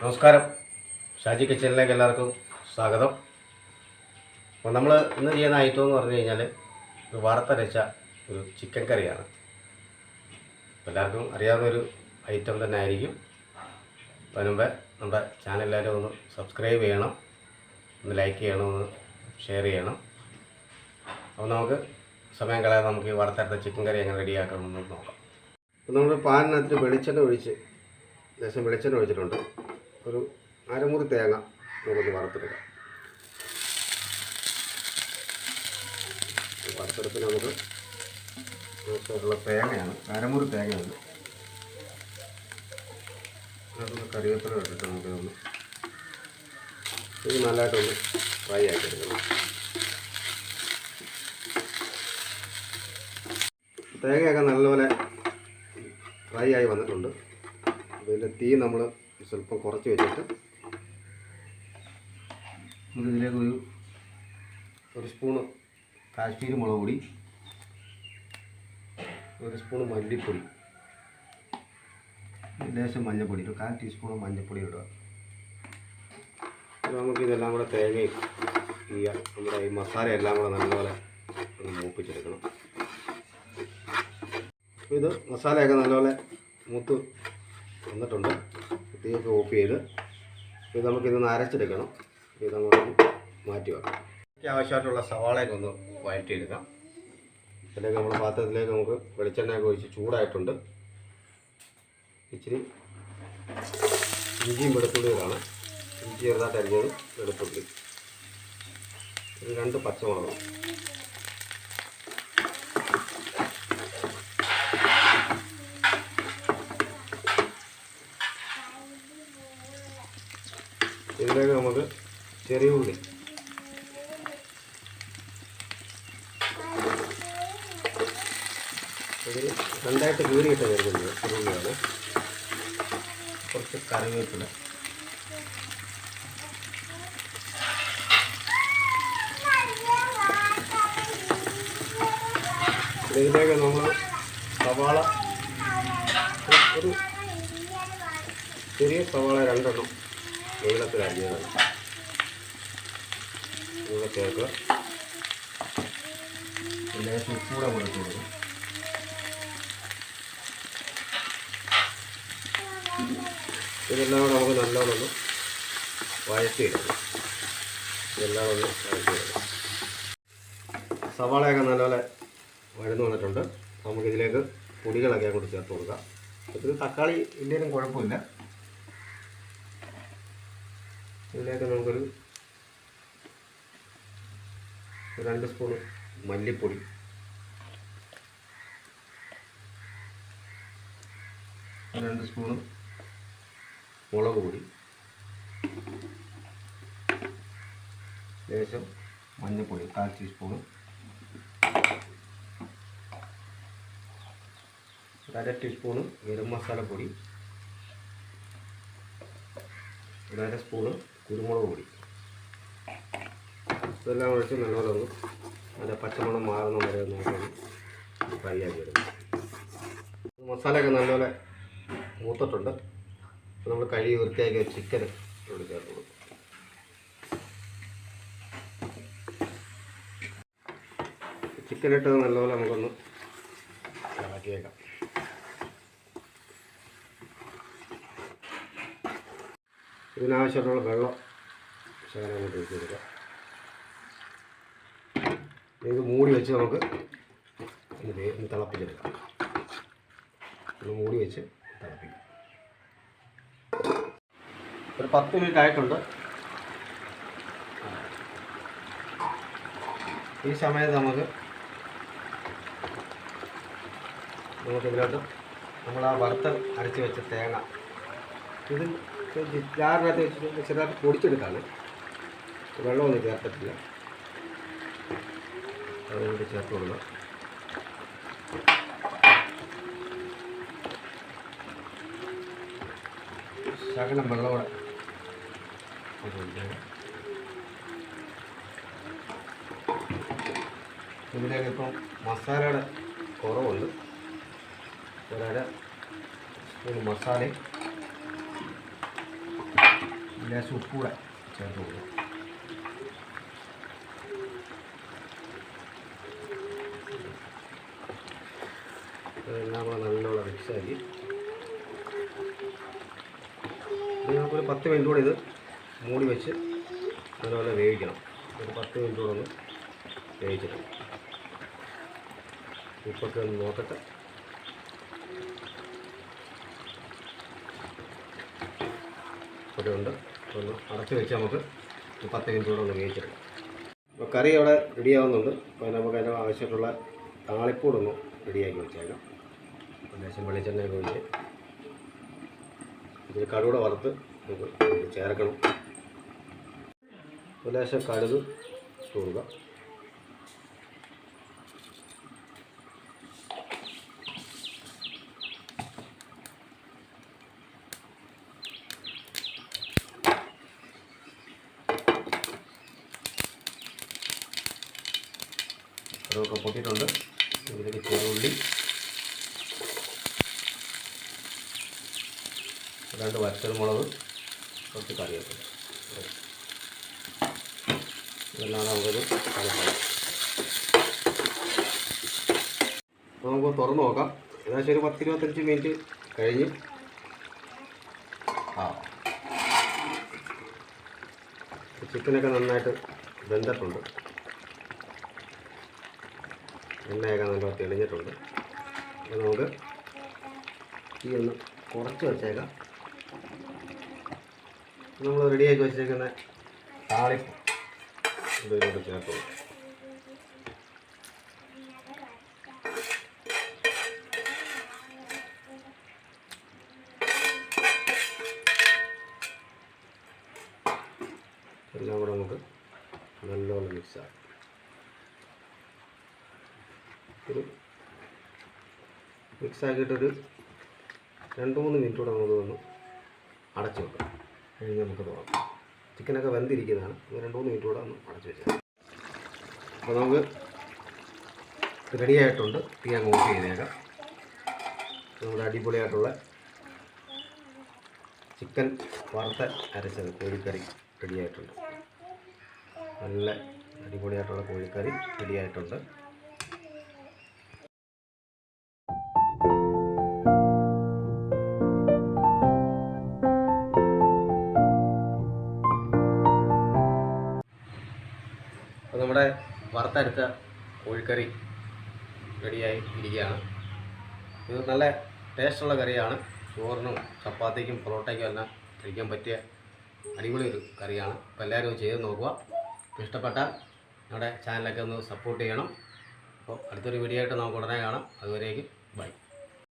നമസ്കാരം. ഷാജി കിച്ചണിലേക്ക് എല്ലാവർക്കും സ്വാഗതം. അപ്പോൾ നമ്മൾ ഇന്ന് ചെയ്യുന്ന ഐറ്റം എന്ന് പറഞ്ഞു കഴിഞ്ഞാൽ ഒരു വറുത്തരച്ച ഒരു ചിക്കൻ കറിയാണ്. എല്ലാവർക്കും അറിയാവുന്ന ഒരു ഐറ്റം തന്നെ ആയിരിക്കും. അതിന് മുമ്പേ നമ്മുടെ ചാനൽ എല്ലാവരും ഒന്ന് സബ്സ്ക്രൈബ് ചെയ്യണം. ഒന്ന് ലൈക്ക് ചെയ്യണം ഒന്ന് ഷെയർ ചെയ്യണം. അപ്പോൾ നമുക്ക് സമയം കളയാതെ നമുക്ക് ഈ വറുത്തരച്ച ചിക്കൻ കറി എങ്ങനെ റെഡിയാക്കണമെന്ന് നോക്കാം. അപ്പോൾ നമ്മൾ പാനിനകത്ത് വെളിച്ചെണ്ണ ഒഴിച്ച് ലേശം വെളിച്ചെണ്ണ ഒഴിച്ചിട്ടുണ്ട്. ഒരു അരമുറി തേങ്ങ നമുക്കൊന്ന് വറുത്തെടുക്കാം. വറുത്തെടുപ്പിന് നമുക്ക് തേങ്ങയാണ് അരമുറി തേങ്ങയാണ്. അതൊന്ന് കറിവേപ്പില ഇട്ടിട്ട് നമുക്കിതൊന്ന് ഇത് നല്ലതായിട്ടൊന്ന് ഫ്രൈ ആക്കിയെടുക്കണം. തേങ്ങയൊക്കെ നല്ലപോലെ ഫ്രൈ ആയി വന്നിട്ടുണ്ട്. ഇതിന്റെ തീ നമ്മൾ സ്വല്പം കുറച്ച് വെച്ചിട്ട് നമുക്കിതിലേക്ക് ഒരു ഒരു സ്പൂണ് കാശ്മീരി മുളക് പൊടി ഒരു സ്പൂണ് മല്ലിപ്പൊടി ലേശം മഞ്ഞൾപ്പൊടി ഒരു കാൽ ടീസ്പൂണ് മഞ്ഞൾപ്പൊടി ഇടുക. അപ്പോൾ നമുക്ക് ഇതെല്ലാം കൂടെ തേങ്ങയും ഈ നമ്മുടെ ഈ മസാല എല്ലാം കൂടെ നല്ലപോലെ ഒന്ന് മൂപ്പിച്ചെടുക്കണം. ഇത് മസാലയൊക്കെ നല്ലപോലെ മൂത്ത് വന്നിട്ടുണ്ട്. തീയൊക്കെ ഓഫ് ചെയ്ത് ഇത് നമുക്കിതൊന്ന് അരച്ചെടുക്കണം. ഇത് നമുക്ക് മാറ്റി വെക്കാം ഇതിലേക്ക് ആവശ്യമായിട്ടുള്ള സവാളയൊക്കെ ഒന്ന് വഴറ്റിയെടുക്കാം. ഇതിലേക്ക് നമ്മുടെ പാത്രത്തിലേക്ക് നമുക്ക് വെളിച്ചെണ്ണയൊക്കെ ഒഴിച്ച് ചൂടായിട്ടുണ്ട്. ഇച്ചിരി ഇഞ്ചിയും വെളുത്തുള്ളിയതാണ് ഇഞ്ചി ചെറുതായിട്ട് അരിഞ്ഞത് വെളുത്തുള്ളി. ഒരു രണ്ട് പച്ചമുളക്. ഇതിലേക്ക് നമുക്ക് ചെറിയ ഉള്ളി. ഇതിൽ രണ്ടായിട്ട് കീറിയിട്ട് വരുന്നത് ചെറുള്ളിയാണ് കുറച്ച് കറിവേപ്പില. ഇതിലേക്ക് നമ്മൾ സവാള. ഒരു- ചെറിയ സവാള രണ്ടെണ്ണം. നീളത്തിൽ അരിഞ്ഞതാണ് ഇവിടെ ചേർക്കുക ലേശം ഉപ്പൂടെ കൊടുത്തു കൊടുക്കും ഇതെല്ലാം കൂടെ നമുക്ക് നല്ലോണം ഒന്ന് വഴറ്റിയിടണം ഇതെല്ലാം ഒന്ന് വഴറ്റിയിടണം സവാളയൊക്കെ നല്ലപോലെ വഴന്നു വന്നിട്ടുണ്ട്. നമുക്കിതിലേക്ക് പൊടികളൊക്കെ അങ്ങോട്ട് ചേർത്ത് കൊടുക്കാം. ഇത് തക്കാളി ഇല്ലെങ്കിലും കുഴപ്പമില്ല. ഇതിലേക്ക് നമുക്കൊരു രണ്ട് സ്പൂൺ മല്ലിപ്പൊടി. രണ്ട് സ്പൂൺ മുളക് പൊടി. ലേശം മഞ്ഞൾപ്പൊടി കാൽ ടീസ്പൂണ് അര ടീസ്പൂണ് ഗരം മസാലപ്പൊടി. ഒരര സ്പൂണ് കുരുമുളക് പൊടി ഇതെല്ലാം ഒഴിച്ച് നല്ലപോലെ ഒന്ന് അതിന്റെ പച്ചമണം മാറുന്ന വരെ നോക്കി ഫ്രൈ ആക്കി എടുക്കും. മസാലയൊക്കെ നല്ലപോലെ മൂത്തിട്ടുണ്ട്. അപ്പോൾ നമ്മൾ കഴുകി വൃത്തിയാക്കിയ ചിക്കൻ ഇവിടെ ചേർത്ത് കൊടുക്കും. ചിക്കൻ ഇട്ടത് നല്ലപോലെ നമുക്കൊന്ന് ഇളക്കിയേക്കാം ഇതിനാവശ്യമുള്ള വെള്ളം ശകലം അങ്ങോട്ട് വെച്ച് കൊടുക്കാം ഇത് മൂടി വെച്ച് നമുക്ക് ഒന്ന് തിളപ്പിച്ചെടുക്കാം. മൂടി വെച്ച് തിളപ്പിക്കാം. ഒരു പത്ത് മിനിറ്റ് ആയിട്ടുണ്ട്. ഈ സമയത്ത് നമുക്ക് നമുക്ക് ഇതിലോട്ട് നമ്മൾ ആ വറുത്ത് അരച്ച് വെച്ച തേങ്ങ. ഇത് ജാറിനകത്ത് വെച്ചിട്ട് ചെറുതായിട്ട് പൊടിച്ചെടുക്കാണ് വെള്ളമൊന്നും ചേർത്തിട്ടില്ല അതുകൊണ്ട് ചേർത്ത് കൊടുക്കാം. ശകലം വെള്ളം കൂടെ. ഇതിലേക്ക് ഇപ്പം മസാലയുടെ കുറവുണ്ട്. ഒരര സ്പൂൺ മസാലയും ലേശം ഉപ്പൂടെ ചേർത്ത് കൊടുക്കും ഇതെല്ലാം കൂടെ നല്ലോണം മിക്സാക്കി പത്ത് മിനിറ്റ് കൂടെ ഇത് മൂടി വെച്ച് നല്ലപോലെ വേവിക്കണം. ഒരു പത്ത് മിനിറ്റ് കൂടെ ഒന്ന് വേവിച്ചിട്ട്. ഉപ്പൊക്കെ ഒന്ന് നോക്കട്ടെ. ഒക്കെ ഉണ്ട്. ഒന്ന് അടച്ച് വെച്ച് നമുക്ക് പത്ത് മിനിറ്റ് കൂടെ ഒന്ന് വേവിച്ചെടുക്കാം. അപ്പോൾ കറി അവിടെ റെഡിയാവുന്നുണ്ട് അപ്പോൾ നമുക്ക് അതിന് ആവശ്യമായിട്ടുള്ള താളിപ്പൂടൊന്ന് റെഡിയാക്കി വെച്ചേക്കാം. ലേശം വെളിച്ചെണ്ണയൊക്കെ ഒഴിച്ച് ഇതിൽ കടുകൂടെ വറുത്ത് നമുക്ക് ചേർക്കണം. ലേശം കടുക് ഇട്ട് കടുകൊക്കെ പൊട്ടിയിട്ടുണ്ട്. ഇതിലേക്ക് ചെറുള്ളി. രണ്ട് വറ്റൽമുളക് കുറച്ച് കറിവേപ്പില. ഇതെല്ലാം നമുക്കൊരു അപ്പോൾ നമുക്ക് തുറന്ന് നോക്കാം. ഏകദേശം ഒരു പത്ത് ഇരുപത്തഞ്ച് മിനിറ്റ് കഴിഞ്ഞ്. ആ. ചിക്കനൊക്കെ നന്നായിട്ട് വെന്തിട്ടുണ്ട്. എണ്ണയൊക്കെ നല്ല തെളിഞ്ഞിട്ടുണ്ട്. അപ്പോൾ നമുക്ക് ഈ ഒന്ന് കുറച്ച് വെച്ചേക്കാം. നമ്മൾ റെഡിയാക്കി വെച്ചേക്കുന്ന താളിപ്പ് ഇതിലോട്ട് ചേർത്തുള്ളൂ എല്ലാം കൂടെ നമുക്ക് നല്ലോണം മിക്സ് ഒരു മിക്സ് ആക്കിയിട്ടൊരു രണ്ട് മൂന്ന് മിനിറ്റ് കൂടെ നമുക്ക് ഒന്ന് അടച്ചു വെക്കാം. കഴിഞ്ഞ് നമുക്ക് തുറക്കാം ചിക്കനൊക്കെ വെന്തിരിക്കുന്നതാണ്. രണ്ട് മൂന്ന് മിനിറ്റ് കൂടെ ഒന്ന് അടച്ചു വെച്ചാൽ അപ്പോൾ നമുക്ക് റെഡി ആയിട്ടുണ്ട്. തീ അങ്ങ് ഓഫ് ചെയ്തേക്കാം. നമ്മുടെ അടിപൊളിയായിട്ടുള്ള ചിക്കൻ വറുത്ത അരച്ചത് കോഴിക്കറി റെഡി ആയിട്ടുണ്ട്. നല്ല അടിപൊളിയായിട്ടുള്ള കോഴിക്കറി റെഡി വറുത്തരച്ച കോഴിക്കറി റെഡിയായി ഇരിക്കുകയാണ്. ഇത് നല്ല ടേസ്റ്റുള്ള കറിയാണ്. ചോറിനും ചപ്പാത്തിക്കും പൊറോട്ടയ്ക്കും എല്ലാം കഴിക്കാൻ പറ്റിയ അടിപൊളി ഒരു കറിയാണ്. അപ്പോൾ എല്ലാവരും ചെയ്ത് നോക്കുക. അപ്പോൾ ഇഷ്ടപ്പെട്ടാൽ നമ്മുടെ ചാനലൊക്കെ ഒന്ന് സപ്പോർട്ട് ചെയ്യണം. അപ്പോൾ അടുത്തൊരു വീഡിയോ ആയിട്ട് നമുക്ക് ഉടനെ കാണാം. അതുവരേക്കും ബൈ.